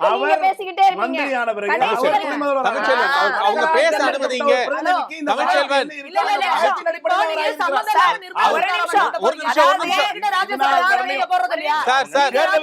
அவர் பேசிக்கிட்டே இருக்கீங்க அவங்க- பேச அனுமதிங்க. தமிழ்ச்செல்வன். இல்ல, இல்ல, இல்ல. அவர் ஒரு நிமிஷம். ஒரு நிமிஷம். ஒரு நிமிஷம் சார் சார் சார்.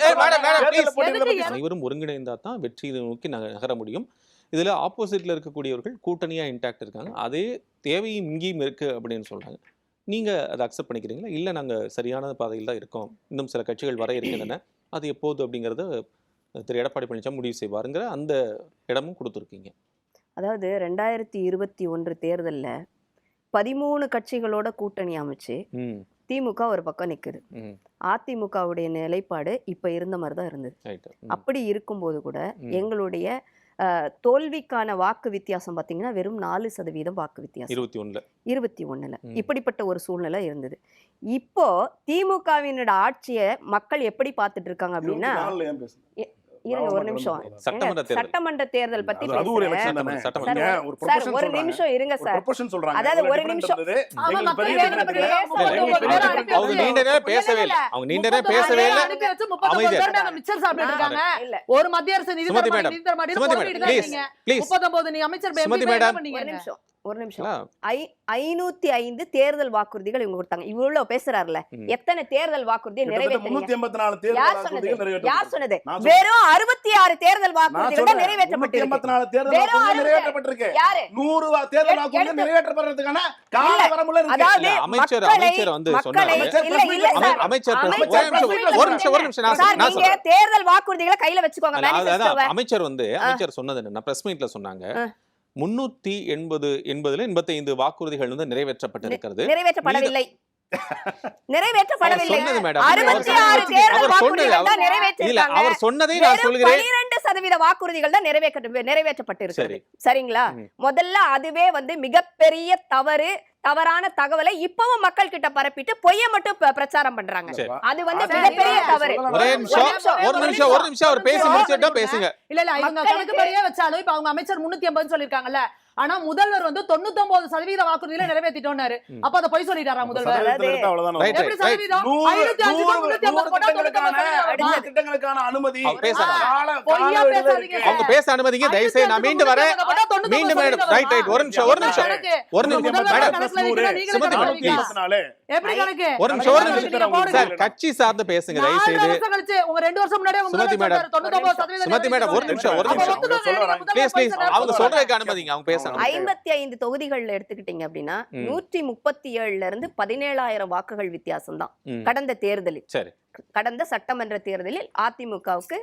ஏய் மேடம் மேடம் ப்ளீஸ் அனைவரும் ஒருங்கிணைந்தா தான் வெற்றியை நோக்கி நக- நகர முடியும். இதுல ஆப்போசிட்ல இருக்கக்கூடியவர்கள் கூட்டணியா இன்டாக்ட் இருக்காங்க. அதே தேவையும் இங்கேயும் இருக்கு அப்படின்னு சொல்றாங்க. நீங்க அதை அக்செப்ட் பண்ணிக்கிறீங்களா? இல்ல நாங்க சரியான பாதையில் தான் இருக்கோம். இன்னும் சில கட்சிகள் வர இருக்கின்றன. அது எப்போது அப்படிங்கறத திரு எடப்பாடி பழனிசாமி முடிவு செய்வாருங்கிற அந்த இடமும் கொடுத்துருக்கீங்க. அதாவது ரெண்டாயிரத்தி இருபத்தி ஒன்று தேர்தல்ல பதிமூணு கட்சிகளோட கூட்டணி அமைச்சு ம். திமுக ஒரு பக்கம் நிக்குது. ம். அதிமுகவுடைய நிலைப்பாடு இப்ப இருந்த மாதிரி தான் இருந்தது அப்படி இருக்கும்போது கூட. எங்களுடைய தோல்விக்கான வாக்கு வித்தியாசம் பார்த்தீங்கன்னா வெறும் நாலு சதவீதம் வாக்கு வித்தியாசம். இருபத்தி ஒண்ணுல இருபத்தி ம். இப்படிப்பட்ட ஒரு சூழ்நிலை இருந்தது. இப்போ திமுகவினோட ஆட்சியை மக்கள் எப்படி பார்த்துட்டு இருக்காங்க அப்படின்னா இருங்க ஒரு நிமிஷம். சட்டமன்ற தேர்தல். பத்தி ஒரு. நிமிஷம் இருங்க ஒரு சார். அதாவது ஒரு நிமிஷம். அவங்க- நீண்ட நேரம் பேசவே இல்லை. அவங்க நீண்ட நேரம் பேசவே இல்லை. ஒரு மத்திய அரசு நிதி தர நீங்க அமைச்சர் ஒரு நிமிஷம். ஐநூத்தி ஐந்து தேர்தல் வாக்குறுதிகள் இவங்க கொடுத்தாங்க. இவ்வளவு பேசுறாருல. எத்தனை தேர்தல் வாக்குறுதியை கிட்டத்தட்ட நிறைவேற்றீங்க 384 தேர்தல் யார் சொன்னது. யார் வெறும் அறுபத்தி ஆறு தேர்தல் வாக்குறுதிகள். நிறைவேற்றப்பட்டிருக்கு. 384 தேர்தல் வெறும் வாக்குறுதிகள் அறுபத்தி- நிறைவேற்றப்பட்டிருக்கு. யாரு? நூறு தேர்தல் எடுத்து- நிறைவேற்றப்படுறதுக்கான கால இல்ல, வரம்புல இருக்கு. அதாவது அமைச்சர் அமைச்சர் வந்து அமைச்சர் தேர்தல் வாக்குறுதிகளை கையில வச்சுக்கோங்க. அமைச்சர் வந்து அமைச்சர் சொன்னது என்ன பிரஸ் மீட்ல சொன்னாங்க. முன்னூத்தி எண்பது எண்பதுல எண்பத்தி ஐந்து வாக்குறுதிகள் வந்து நிறைவேற்றப்பட்டிருக்கிறது. நிறைவேற்றப்படவில்லை. நிறைவேற்றப்படவில்லை. அறுபத்தி ஆறு தேர்தல் அவர் சொன்னது வாக்குறுதிகள் தான் அவர்- இல்ல நிறைவேற்றிருக்காங்க. அவர் சொன்னதை நான் சொல்கிறேன். 12% சதவீத வாக்குறுதிகள் தான் நிறைவேற்ற நிறைவேற்றப்பட்டிருக்கிறது. சரி. சரிங்களா. முதல்ல அதுவே வந்து மிகப்பெரிய தவறு தவறான தகவலை இப்பவும் மக்கள் கிட்ட பரப்பிட்டு பொய்ய மட்டும் பிரச்சாரம் பண்றாங்க. அது வந்து மிகப்பெரிய தவறு. ஒரே நிமிஷம் ஒரு நிமிஷம் ஒரு நிமிஷம் அவர் பேசி முடிச்சிட்டோம் பேசுங்க. இல்ல இல்ல இவங்க கணக்கு வச்சாலும் இப்ப அவங்க அமைச்சர் முன்னூத்தி ஐம்பது சொல்லிருக்காங்கல்ல ஆனா முதல்வர் வந்து தொண்ணூத்தி சதவீத வாக்குறுதியில நிறைவேற்றிட்டோம்னு ம். அப்ப அதை பொய் சொல்லிட்டாரா முதல்வர்? அனுமதி பேச அனுமதிங்க தயவு செய்து நான் மீண்டும் வரேன். மீண்டும் மேடம் ரைட் ரைட் ஒரு நிமிஷம் ஒரு நிமிஷம். ஒரு நிமிஷம். முதல்வர் மேடம் கணக்குல வைக்கிறா, நீங்களே சுமதி கணக்குல மேடம், வைக்கிறா. please. 24. எப்படி கணக்கு? ஒரு நிமிஷம் ஒரு நிமிஷம். சார் கட்சி சார்ந்து பேசுங்க தயவு செய்து வருஷம் கழிச்சு, உங்க ரெண்டு வருஷம் முன்னாடியே உங்க சுமதி மேடம். சொல்றாரு, 99 சதவீதம் சுமதி மேடம், ஒரு நிமிஷம், ஒரு நிமிஷம். ப்ளீஸ். அவங்க சொல்றதுக்கு அனுமதிங்க அவங்க பேசணும் ஐம்பத்தி ஐந்து தொகுதிகள்ல எடுத்துக்கிட்டீங்க அப்படின்னா. நூற்றி முப்பத்தி ஏழுல இருந்து பதினேழாயிரம் வாக்குகள் வித்தியாசம் தான். கடந்த தேர்தலில் சரி கடந்த சட்டமன்ற தேர்தலில் அதிமுகவுக்கு.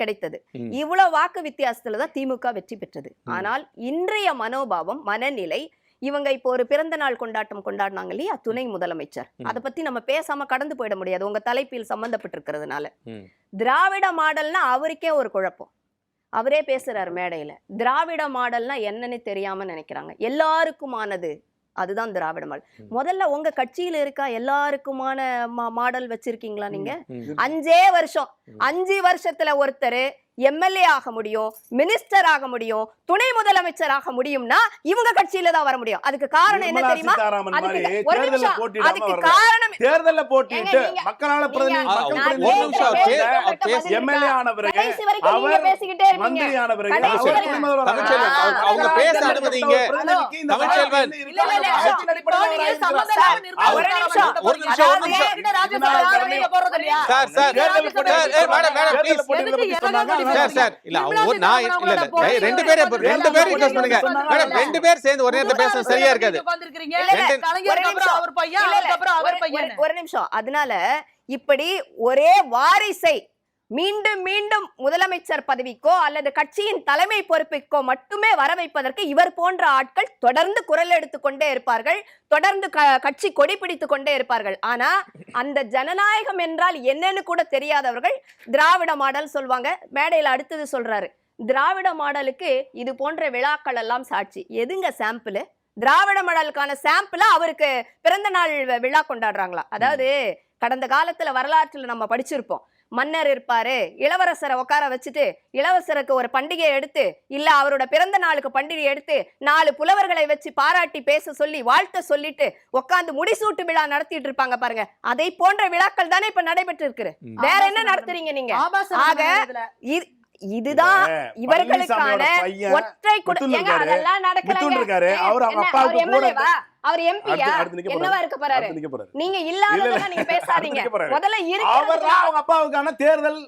கிடைத்தது. இவ்வளவு வாக்கு வித்தியாசத்துல தான் திமுக வெற்றி பெற்றது. ஆனால் இன்றைய மனோபாவம் மனநிலை இவங்க இப்போ ஒரு பிறந்த நாள் கொண்டாட்டம் கொண்டாடினாங்க இல்லையா துணை முதலமைச்சர். அதை பத்தி நம்ம பேசாம கடந்து போயிட முடியாது உங்க தலைப்பில் சம்பந்தப்பட்டிருக்கிறதுனால. திராவிட மாடல்னா அவருக்கே ஒரு குழப்பம் அவரே பேசுறாரு மேடையில. திராவிட மாடல்னா என்னன்னு தெரியாம நினைக்கிறாங்க. எல்லாருக்குமானது அதுதான் திராவிட மாடல். முதல்ல உங்க கட்சியில இருக்கா? எல்லாருக்குமான மாடல் வச்சிருக்கீங்களா நீங்க. அஞ்சே வருஷம். அஞ்சு வருஷத்துல ஒருத்தர் எம்எல்ஏ ஆக முடியும் மினிஸ்டர் ஆக முடியும் துணை முதலமைச்சர் ஆக முடியும்னா இவங்க கட்சியில தான் வர முடியும். அதுக்கு காரணம் என்ன தெரியுமா? அதுக்கு. காரணம் தேர்தல்ல நீங்க- மக்களால எம்எல்ஏ அவர் பேசிக்கிட்டே இருப்பீங்க. அவங்க- பேச அனுமதிங்க. தமிழ்ச்செல்வன். ஒரு நிமிஷம். ஒரு நிமிஷம்? Sir sir madam, madam, please. போட்டியில பத்தி எதுக்கு சொன்னாங்க. எதுக்கு சார் சார். இல்ல அவங்க ஒரு- நான் இல்ல இல்ல டேய், ரெண்டு பேரும் இப்ப ரெண்டு பேரும் ரிக்வெஸ்ட் பண்ணுங்க. மேடம் ரெண்டு பேர் சேர்ந்து ஒரே நேரத்துல பேச சரியா இருக்காது. ஒரு நிமிஷம். அதனால இப்படி ஒரே வாரிசை மீண்டும் மீண்டும் முதலமைச்சர் பதவிக்கோ அல்லது கட்சியின் தலைமை பொறுப்பிற்கோ மட்டுமே வர வைப்பதற்கு இவர் போன்ற ஆட்கள் தொடர்ந்து குரல் எடுத்துக்கொண்டே இருப்பார்கள். தொடர்ந்து க- கட்சி கொடி பிடித்துக் கொண்டே இருப்பார்கள். ஆனா அந்த ஜனநாயகம் என்றால் என்னன்னு கூட தெரியாதவர்கள் திராவிட மாடல் சொல்வாங்க. மேடையில் அடுத்தது சொல்றாரு. திராவிட மாடலுக்கு இது போன்ற விழாக்கள் எல்லாம் சாட்சி. எதுங்க சாம்பிள் திராவிட மாடலுக்கான சாம்பிளா அவருக்கு பிறந்த நாள் விழா கொண்டாடுறாங்களா? அதாவது கடந்த காலத்துல வரலாற்றுல நம்ம படிச்சிருப்போம். மன்னர் இருப்பாரு. இளவரசரை உட்கார வச்சுட்டு இளவரசருக்கு ஒரு பண்டிகை எடுத்து இல்ல அவரோட பிறந்த நாளுக்கு பண்டிகை எடுத்து நாலு புலவர்களை வச்சு பாராட்டி பேச சொல்லி வாழ்த்த சொல்லிட்டு உட்கார்ந்து முடிசூட்டு விழா நடத்திட்டு இருப்பாங்க பாருங்க. அதை போன்ற விழாக்கள் தானே இப்ப நடைபெற்று இருக்கு. வேற என்ன நடத்துறீங்க நீங்க? ஆக, இதுதான் இவர்களுக்கான ஒற்றை குடு மிதுன் ஏங்க இருக்காரு. அதெல்லாம் ஏங்க, அவர் அப்பாவுக்கு அவர்? அவர் நிக்க என்னவா. இருக்க போறாரு. நீங்க இல்ல, இல்லாததெல்லாம் இல்ல. நீங்க பேசாதீங்க. முதல்ல அவர் இருக்கிற அவங்க அப்பாவுக்கான தேர்தல்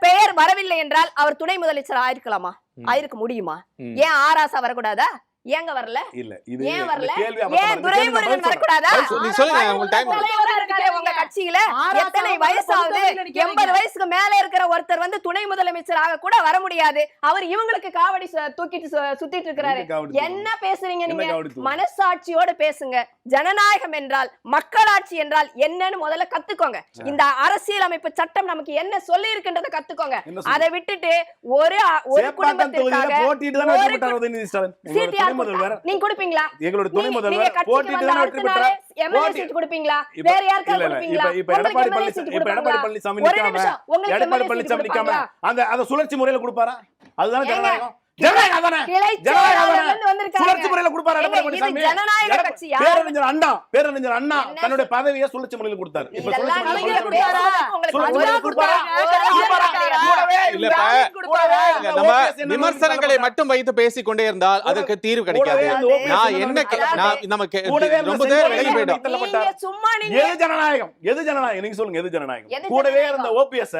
பெயர் வரவில்லை என்றால் அவர் துணை முதலமைச்சர் ஆயிருக்கலாமா. ஆயிருக்க முடியுமா. ஏன் ஆராசா வரக்கூடாதா ஏங்க வரல? இல்ல இது ஏன் வரல? ஏன் துரைமுருகன். வரக்கூடாதா. நீ சொல்லுங்க உங்களுக்கு டைம் தலைவரா இருக்காரு உங்க கட்சியில எத்தனை எண்பது வைங்க. வயசுக்கு மேல இருக்கிற ஒருத்தர் வந்து துணை முதலமைச்சராக கூட வர முடியாது. அவர் இவங்களுக்கு காவடி தூக்கிட்டு சுத்திட்டு இருக்கிறாரு. என்ன பேசுறீங்க நீங்க? மனசாட்சியோட பேசுங்க. ஜனநாயகம் என்றால் மக்களாட்சி என்றால் என்னன்னு முதல்ல கத்துக்கோங்க. இந்த அரசியலமைப்பு சட்டம் நமக்கு என்ன சொல்லி இருக்குன்றத கத்துக்கோங்க? அதை விட்டுட்டு ஒரு ஒரு குடும்பத்திற்காக துணை முதல்வர்? நீங்க கொடுப்பீங்களா எங்களோட துணை முதல்வர் போட்டிட்டு தானே வெற்றி பெற்றார் எம்எல்ஏ போட்டி- சீட் கொடுப்பீங்களா இப்ப- வேற யாருக்காவது கொடுப்பீங்களா எடப்பாடி பழனிசாமி- இப்ப எடப்பாடி? பழனிசாமி நிக்காம, எடப்பாடி பழனிசாமி நிக்காம? அந்த அந்த சுழற்சி முறையில கொடுப்பாரா அதுதானே ஜனநாயகம் பேரறிஞர் அண்ணா பேரறிஞர் அண்ணா தன்னுடைய பதவியை சுழற்சி முறையில கொடுத்தாரு. இப்ப நம்ம விமர்சனங்களை மட்டும் வைத்து பேசிக் கொண்டே இருந்தால் அதற்கு தீர்வு கிடைக்காது. நான் என்ன என்ன கே- பண்ணி நான் நம்ம கே- கூடவே அந்த ரொம்ப விலகி எது ஜனநாயகம்? எது ஜனநாயகம்? நீங்க சொல்லுங்க எது ஜனநாயகம்? கூடவே? இருந்த ஓபிஎஸ்.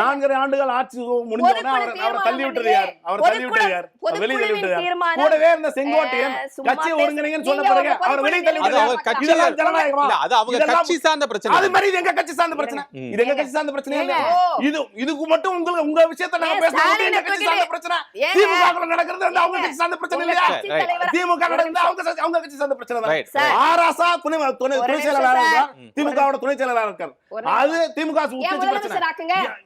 நான்கரை ஆண்டுகள் ஆட்சி முடிஞ்ச உடனே அவர் அவரை தள்ளி விட்டது யார் அவர் தள்ளி விட்டது யார் அவர் வெளியே தள்ளி விட்டது யார் கூடவே இருந்த செங்கோட்டையன் பேச- ஒருங்கிணைங்கன்னு சொன்ன பிறகு அவர் வெளியே தள்ளி விட்டது? கட்சி இதெல்லாம் ஜனநாயகமா இல்ல அது அவங்க இதெல்லாம் கட்சி சார்ந்த பிரச்சனை அது மாதிரி இது எங்க கட்சி சார்ந்த பிரச்சனை. இது எங்க கட்சி சார்ந்த பிரச்சனை. இது இதுக்கு மட்டும் உங்களுக்கு உங்க விஷயத்தை நாங்க பேசுறது எங்க கட்சி சார்ந்த பிரச்சனை? திமுக நடக்கிறது வந்து அவங்க? கட்சி சார்ந்த பிரச்சனை இல்லையா கட்சி திமுக நடக்கிறது. அவங்க அவங்க கட்சி சார்ந்த பிரச்சனை தான். ஆராசா துணை துணை ம். திமுகவோட துணை இருக்கார் நிமிஷம். அது திமுக பிரச்சனை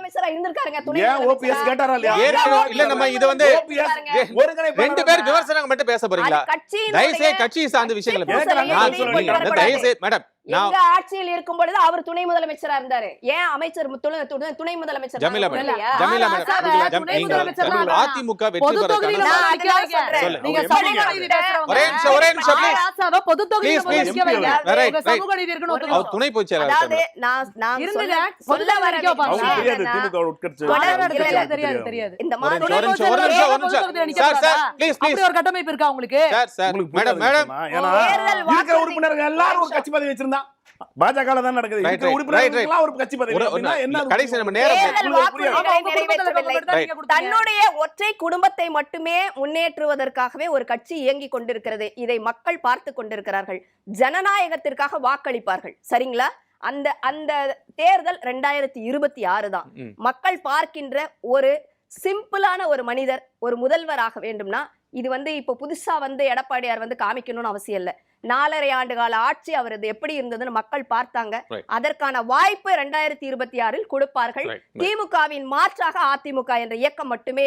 முதலமைச்சரா இருந்திருக்காருங்க. துணை ஏன் ஓபிஎஸ். கேட்டாரா இல்லையா? ஏற்கனவே இல்ல நம்ம இது வந்து ரெண்டு பேர் விமர்சனம் மட்டும் பேச போறீங்களா? தயவுசெய்து கட்சியை சார்ந்த விஷயங்களை கட்சி. கொண்டு தயவுசெய்து மேடம் எங்க ஆட்சியில் இருக்கும் பொழுது அவர் துணை முதலமைச்சரா இருந்தாரு. ஏன் அமைச்சர் துணை- முதலமைச்சர் ஜமீலா மேடம் இல்லையா? ஜமீலா மேடம். அதிமுக வெற்றி ஒத்துக்கணும். துணை. நான் சொல்ல வர தொகுதிக்கு வைப்பாங்க. அவங்க தெரியாது என்னன்னா, திமுக உட்கட்சி தொடர் தெரியாது, இல்ல, தெரியாது, இல்ல. தெரியாது, தெரியாது. இந்த ஒரு மாதிரி நிமிஷம், ஒரு நிமிஷம், ஒரு பொது நிமிஷம், ஒரு தொகுதியில நிமிஷம். நிக்க சார், சார், கூடாதா? please, please. அப்படி ஒரு கட்டமைப்பு இருக்கா உங்களுக்கு மேடம், மேடம். இருக்கிற உறுப்பினர்கள் எல்லாரும் ஒரு கட்சி பதவி வச்சிருந்தா பாஜக தான் நடக்குது ஒரு கட்சி. தன்னுடைய ஒற்றை குடும்பத்தை மட்டுமே முன்னேற்றுவதற்காகவே ஒரு கட்சி இயங்கிக் கொண்டிருக்கிறது இதை மக்கள் பார்த்து கொண்டிருக்கிறார்கள் ஜனநாயகத்திற்காக வாக்களிப்பார்கள் சரிங்களா அந்த அந்த தேர்தல் ரெண்டாயிரத்தி இருபத்தி ஆறு தான். மக்கள் பார்க்கின்ற ஒரு சிம்பிளான ஒரு மனிதர் ஒரு முதல்வராக வேண்டும்னா இது வந்து இப்போ புதுசா வந்து எடப்பாடியார் வந்து காமிக்கணும்னு அவசியம் இல்லை நாலரை ஆண்டு கால ஆட்சி அவரது எப்படி இருந்ததுன்னு மக்கள் பார்த்தாங்க. அதற்கான வாய்ப்பு ரெண்டாயிரத்தி இருபத்தி ஆறில் கொடுப்பார்கள். திமுகவின் மாற்றாக அதிமுக என்ற இயக்கம் மட்டுமே